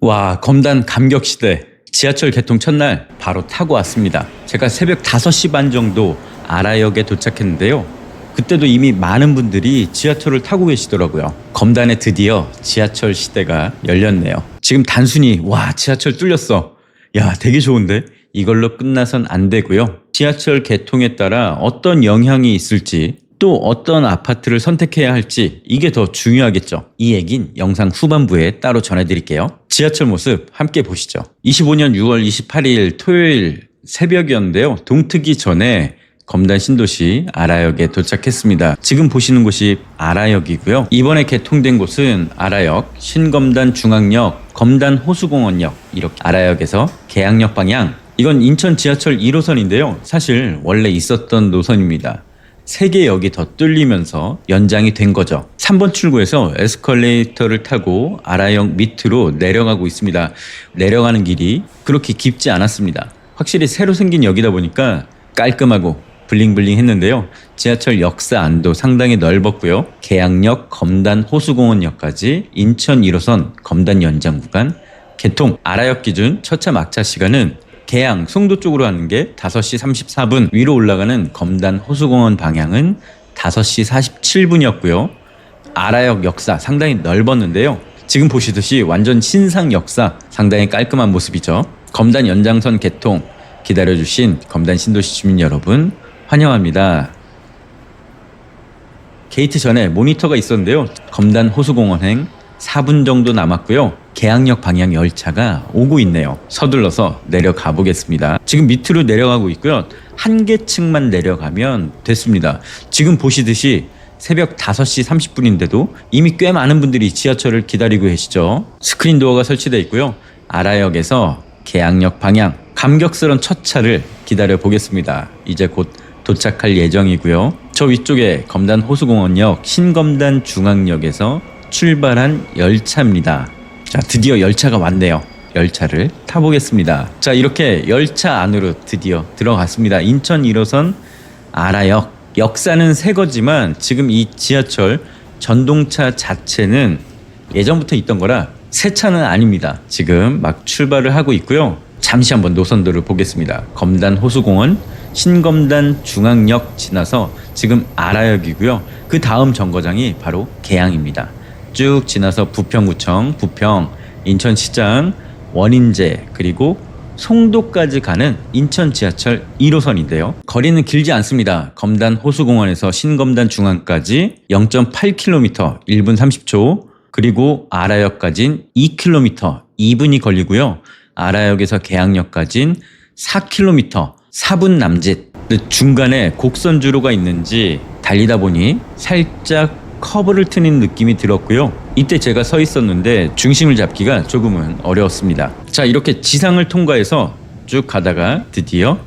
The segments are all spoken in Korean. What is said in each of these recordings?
와, 검단 감격 시대. 지하철 개통 첫날 바로 타고 왔습니다. 제가 새벽 5시 반 정도 아라역에 도착했는데요. 그때도 이미 많은 분들이 지하철을 타고 계시더라고요. 검단에 드디어 지하철 시대가 열렸네요. 지금 단순히 와, 지하철 뚫렸어. 야, 되게 좋은데? 이걸로 끝나선 안 되고요. 지하철 개통에 따라 어떤 영향이 있을지 또 어떤 아파트를 선택해야 할지 이게 더 중요하겠죠. 이 얘긴 영상 후반부에 따로 전해드릴게요. 지하철 모습 함께 보시죠. 25년 6월 28일 토요일 새벽이었는데요. 동트기 전에 검단 신도시 아라역에 도착했습니다. 지금 보시는 곳이 아라역이고요. 이번에 개통된 곳은 아라역, 신검단 중앙역, 검단 호수공원역 이렇게 아라역에서 계양역 방향 이건 인천 지하철 1호선인데요. 사실 원래 있었던 노선입니다. 세개 역이 더 뚫리면서 연장이 된 거죠. 3번 출구에서 에스컬레이터를 타고 아라역 밑으로 내려가고 있습니다. 내려가는 길이 그렇게 깊지 않았습니다. 확실히 새로 생긴 역이다 보니까 깔끔하고 블링블링 했는데요. 지하철 역사 안도 상당히 넓었고요. 계양역, 검단, 호수공원역까지 인천 1호선 검단 연장 구간 개통 아라역 기준 첫차 막차 시간은 계양 송도 쪽으로 가는 게 5시 34분 위로 올라가는 검단 호수공원 방향은 5시 47분이었고요. 아라역 역사 상당히 넓었는데요. 지금 보시듯이 완전 신상 역사 상당히 깔끔한 모습이죠. 검단 연장선 개통 기다려주신 검단 신도시 주민 여러분 환영합니다. 게이트 전에 모니터가 있었는데요. 검단 호수공원행 4분 정도 남았고요. 계양역 방향 열차가 오고 있네요. 서둘러서 내려가 보겠습니다. 지금 밑으로 내려가고 있고요. 한 개층만 내려가면 됐습니다. 지금 보시듯이 새벽 5시 30분인데도 이미 꽤 많은 분들이 지하철을 기다리고 계시죠. 스크린 도어가 설치되어 있고요. 아라역에서 계양역 방향 감격스러운 첫 차를 기다려 보겠습니다. 이제 곧 도착할 예정이고요. 저 위쪽에 검단 호수공원역 신검단 중앙역에서 출발한 열차입니다. 자, 드디어 열차가 왔네요. 열차를 타보겠습니다. 자, 이렇게 열차 안으로 드디어 들어갔습니다. 인천 1호선 아라역. 역사는 새 거지만 지금 이 지하철 전동차 자체는 예전부터 있던 거라 새 차는 아닙니다. 지금 막 출발을 하고 있고요. 잠시 한번 노선도를 보겠습니다. 검단 호수공원, 신검단 중앙역 지나서 지금 아라역이고요. 그 다음 정거장이 바로 계양입니다. 쭉 지나서 부평구청, 부평, 인천시장, 원인제 그리고 송도까지 가는 인천 지하철 1호선인데요. 거리는 길지 않습니다. 검단 호수공원에서 신검단 중앙까지 0.8km 1분 30초 그리고 아라역까진 2km 2분이 걸리고요. 아라역에서 계양역까진 4km 4분 남짓. 중간에 곡선 주로가 있는지 달리다 보니 살짝 커브를 트는 느낌이 들었고요. 이때 제가 서 있었는데 중심을 잡기가 조금은 어려웠습니다. 자, 이렇게 지상을 통과해서 쭉 가다가 드디어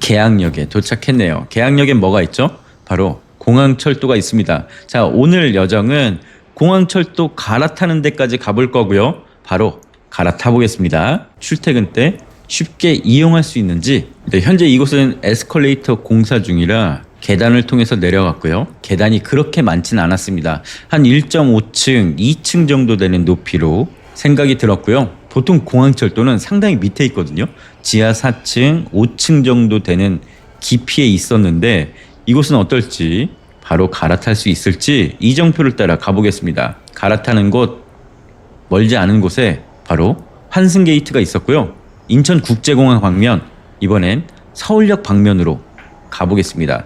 계양역에 도착했네요. 계양역엔 뭐가 있죠? 바로 공항철도가 있습니다. 자, 오늘 여정은 공항철도 갈아타는 데까지 가볼 거고요. 바로 갈아타 보겠습니다. 출퇴근 때 쉽게 이용할 수 있는지 네, 현재 이곳은 에스컬레이터 공사 중이라 계단을 통해서 내려갔고요. 계단이 그렇게 많진 않았습니다. 한 1.5층, 2층 정도 되는 높이로 생각이 들었고요. 보통 공항철도는 상당히 밑에 있거든요. 지하 4층, 5층 정도 되는 깊이에 있었는데 이곳은 어떨지 바로 갈아탈 수 있을지 이정표를 따라 가보겠습니다. 갈아타는 곳 멀지 않은 곳에 바로 환승 게이트가 있었고요. 인천국제공항 방면 이번엔 서울역 방면으로 가보겠습니다.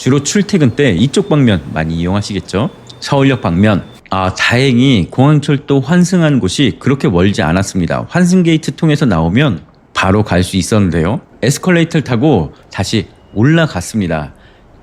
주로 출퇴근 때 이쪽 방면 많이 이용하시겠죠? 서울역 방면. 아, 다행히 공항철도 환승한 곳이 그렇게 멀지 않았습니다. 환승 게이트 통해서 나오면 바로 갈 수 있었는데요. 에스컬레이터를 타고 다시 올라갔습니다.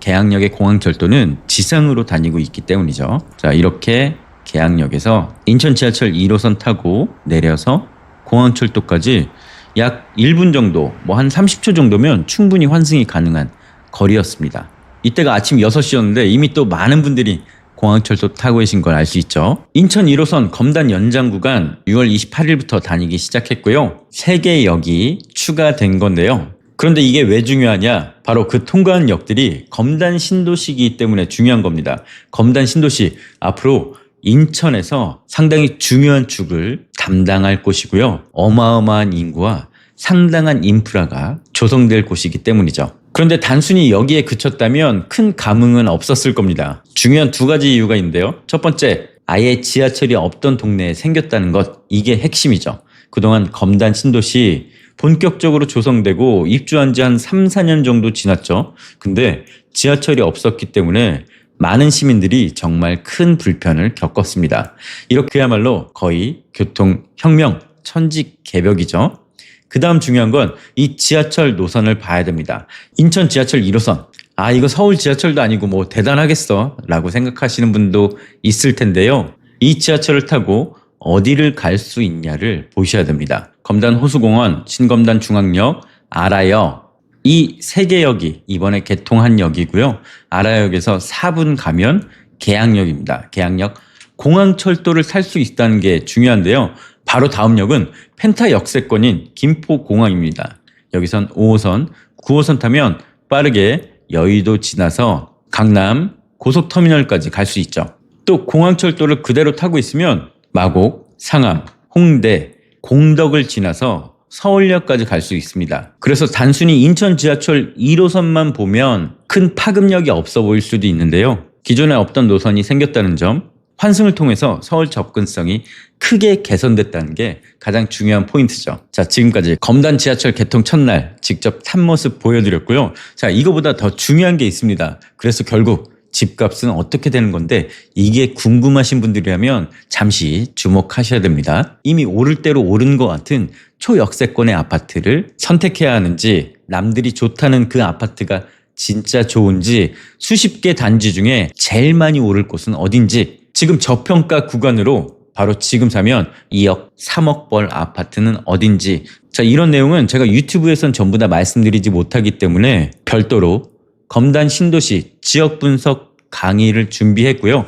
계양역의 공항철도는 지상으로 다니고 있기 때문이죠. 자, 이렇게 계양역에서 인천 지하철 1호선 타고 내려서 공항철도까지 약 1분 정도, 뭐 한 30초 정도면 충분히 환승이 가능한 거리였습니다. 이때가 아침 6시였는데 이미 또 많은 분들이 공항철도 타고 계신 걸 알 수 있죠. 인천 1호선 검단 연장 구간 6월 28일부터 다니기 시작했고요. 3개 역이 추가된 건데요. 그런데 이게 왜 중요하냐? 바로 그 통과한 역들이 검단 신도시이기 때문에 중요한 겁니다. 검단 신도시 앞으로 인천에서 상당히 중요한 축을 담당할 곳이고요. 어마어마한 인구와 상당한 인프라가 조성될 곳이기 때문이죠. 그런데 단순히 여기에 그쳤다면 큰 감흥은 없었을 겁니다. 중요한 두 가지 이유가 있는데요. 첫 번째, 아예 지하철이 없던 동네에 생겼다는 것, 이게 핵심이죠. 그동안 검단 신도시 본격적으로 조성되고 입주한 지 한 3, 4년 정도 지났죠. 근데 지하철이 없었기 때문에 많은 시민들이 정말 큰 불편을 겪었습니다. 이렇게야말로 거의 교통혁명, 천지 개벽이죠. 그 다음 중요한 건 이 지하철 노선을 봐야 됩니다. 인천 지하철 1호선. 아, 이거 서울 지하철도 아니고 뭐 대단하겠어. 라고 생각하시는 분도 있을 텐데요. 이 지하철을 타고 어디를 갈 수 있냐를 보셔야 됩니다. 검단 호수공원, 신검단 중앙역, 아라역. 이 세 개 역이 이번에 개통한 역이고요. 아라역에서 4분 가면 계양역입니다. 계양역 공항철도를 탈 수 있다는 게 중요한데요. 바로 다음 역은 펜타 역세권인 김포공항입니다. 여기선 5호선, 9호선 타면 빠르게 여의도 지나서 강남 고속터미널까지 갈 수 있죠. 또 공항철도를 그대로 타고 있으면 마곡, 상암, 홍대, 공덕을 지나서 서울역까지 갈 수 있습니다. 그래서 단순히 인천 지하철 1호선만 보면 큰 파급력이 없어 보일 수도 있는데요. 기존에 없던 노선이 생겼다는 점, 환승을 통해서 서울 접근성이 크게 개선됐다는 게 가장 중요한 포인트죠. 자, 지금까지 검단 지하철 개통 첫날 직접 탄 모습 보여드렸고요. 자, 이거보다 더 중요한 게 있습니다. 그래서 결국 집값은 어떻게 되는 건데 이게 궁금하신 분들이라면 잠시 주목하셔야 됩니다. 이미 오를 대로 오른 것 같은 초역세권의 아파트를 선택해야 하는지 남들이 좋다는 그 아파트가 진짜 좋은지 수십 개 단지 중에 제일 많이 오를 곳은 어딘지 지금 저평가 구간으로 바로 지금 사면 2억, 3억 벌 아파트는 어딘지 자 이런 내용은 제가 유튜브에선 전부 다 말씀드리지 못하기 때문에 별도로 검단 신도시 지역 분석 강의를 준비했고요.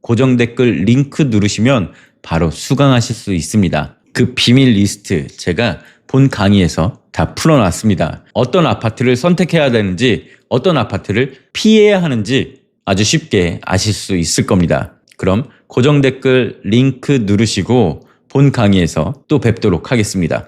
고정 댓글 링크 누르시면 바로 수강하실 수 있습니다. 그 비밀 리스트 제가 본 강의에서 다 풀어놨습니다. 어떤 아파트를 선택해야 되는지, 어떤 아파트를 피해야 하는지 아주 쉽게 아실 수 있을 겁니다. 그럼 고정 댓글 링크 누르시고 본 강의에서 또 뵙도록 하겠습니다.